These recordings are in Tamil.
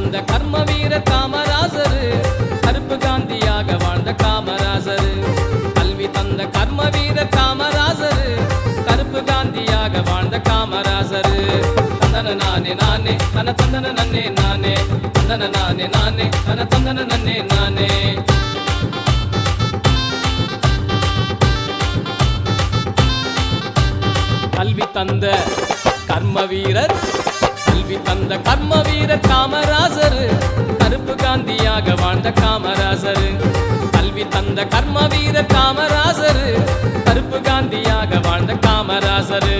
வந்த கர்ம வீர காமராசரு கருப்பு காந்தியாக வாழ்ந்த காமராசரு. கல்வி தந்த கர்ம வீர காமராசரு கருப்பு காந்தியாக வாழ்ந்த காமராசரு. தந்தன நானே நானே தன தந்தன நன்னே நானே. தந்தன நானே நானே தன தந்தன நன்னே நானே. கல்வி தந்த கர்ம வீரர் தந்த கர்ம வீரர் காமராசர் கருப்பு காந்தியாக வாழ்ந்த காமராசர். கல்வி தந்த கர்ம வீரர் காமராசர் கருப்பு காந்தியாக வாழ்ந்த காமராசர்.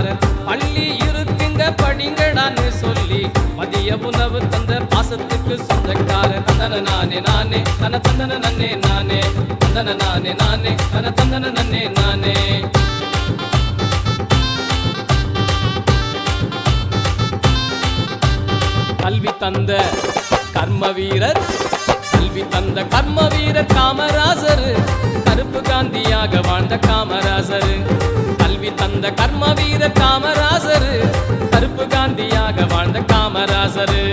சொந்தக்காரர் பள்ளி இருக்குங்க படிங்கடான்னு சொல்லி மதிய உணவு தந்த பாசத்துக்கு சொந்தக்கார தந்தன நானே நானே தன தந்தன நன்னே நானே. தந்தன நானே நானே தன தந்தன நன்னே நானே. கல்வி தந்த கர்ம வீரர் கல்வி தந்த கர்ம வீரர் காமராசர். கருப்பு காந்தியாக வாழ்ந்த காமராசர். கர்ம வீர காமராசர் கருப்பு காந்தியாக வாழ்ந்த காமராசரு.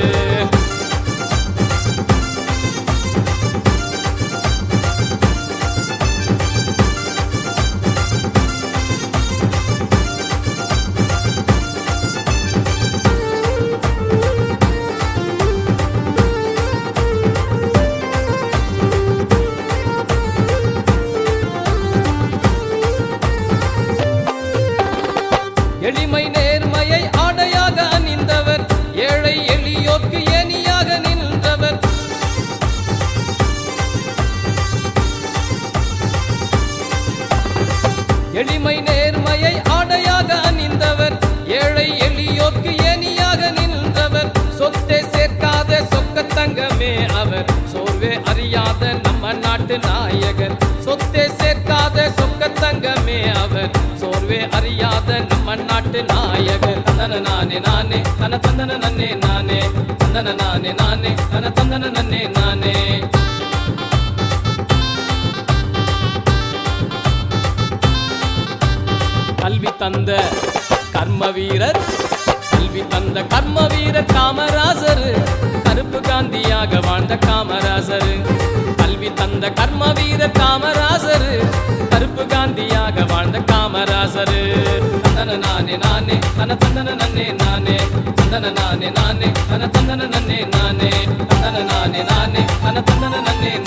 நம்ம நாட்டு தந்தன நானே நானே. தன தந்தன நன்னே நானே. தந்தன நானே நானே. தன தந்தன நன்னே நானே. கல்வி தந்த கர்ம வீரர் கல்வி தந்த கர்ம வீரர் காமராசர். கருப்பு காந்தியாக வாழ்ந்த காமராசர். கல்வி தந்த கர்ம வீரர் காமராசர். கருப்பு காந்தியாக வாழ்ந்த காமராசர். தந்தன நானே நானே தன தந்தன நன்னே நானே தந்தன நானே நானே தன தந்தன நன்னே நானே தந்தன நானே நானே தன தந்தன